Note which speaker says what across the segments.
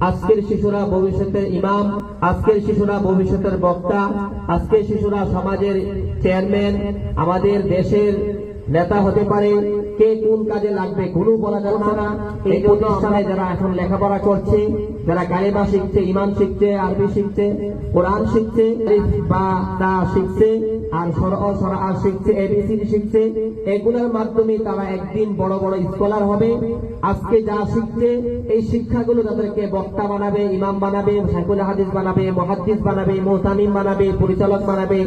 Speaker 1: আজকের শিশুরা ভবিষ্যতের ইমাম আজকের শিশুরা ভবিষ্যতের বক্তা আজকের শিশুরা সমাজের চেয়ারম্যান আমাদের দেশের নেতা হতে পারে, কে কোন কাজে লাগবে কোনো বলা যাবে না। এই প্রতিষ্ঠানে যারা এখন লেখাপড়া করছে, যারা কালিমা শিখছে ইমান শিখছে, আরবি শিখছে, কোরআন শিখছে বা তা শিখছে, আর সর সর আ শিখছে এবিসিডি শিখছে, এগুলোর মাধ্যমে তারা একদিন বড় বড় স্কলার হবে। আজকে যা শিখছে, এই শিক্ষাগুলো তাদেরকে বক্তা বানাবে, ইমাম বানাবে সাইকুল হাদিস বানাবে, মহাদ্দিস বানাবে মোহতামিম বানাবে, পরিচালক বানাবে,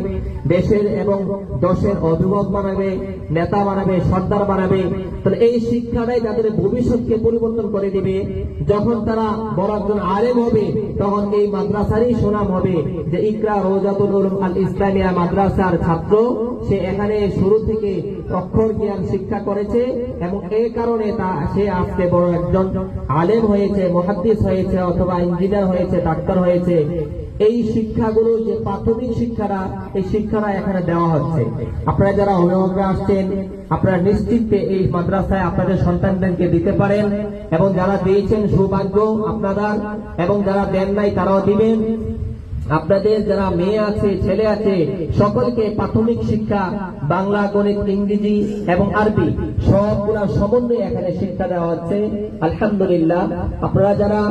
Speaker 1: দেশের এবং দশের অভিভাবক বানাবে, নেতা বানাবে, সর্দার বানাবে। তাহলে এই শিক্ষাটাই তাদের ভবিষ্যৎকে পরিবর্তন করে দিবে। যখন তারা বড় একজন আলেম হবে, তখন এই মাদ্রাসারই সুনাম হবে যে ইকরা রোজাতুল আল ইসলামিয়া মাদ্রাসার ছাত্র, সে এখানে শুরু থেকে অক্ষর জ্ঞান শিক্ষা করেছে এবং এই কারণে তা, সে আজকে বড় একজন আলেম হয়েছে, মহাদ্দিস হয়েছে অথবা ইঞ্জিনিয়ার হয়েছে, ডাক্তার হয়েছে। এই শিক্ষাগুলো যে প্রাথমিক শিক্ষাটা, এই শিক্ষাটা এখানে দেওয়া হচ্ছে। আপনারা যারা অভিভাবকরা আসছেন, আপনারা নিশ্চিত এই মাদ্রাসায় আপনাদের সন্তানদেরকে দিতে পারেন এবং যারা দিয়েছেন সৌভাগ্য আপনাদের এবং যারা দেন নাই তারাও দিবেন। আপনাদের যারা মেয়ে আছে, ছেলে আছে, সকলকে প্রাথমিক শিক্ষা, বাংলা, গণিত, ইংরেজি এবং আরবি সবগুলা সমন্বয়ে এখানে শিক্ষা দেওয়া হচ্ছে। আলহামদুলিল্লাহ। আপনারা যারা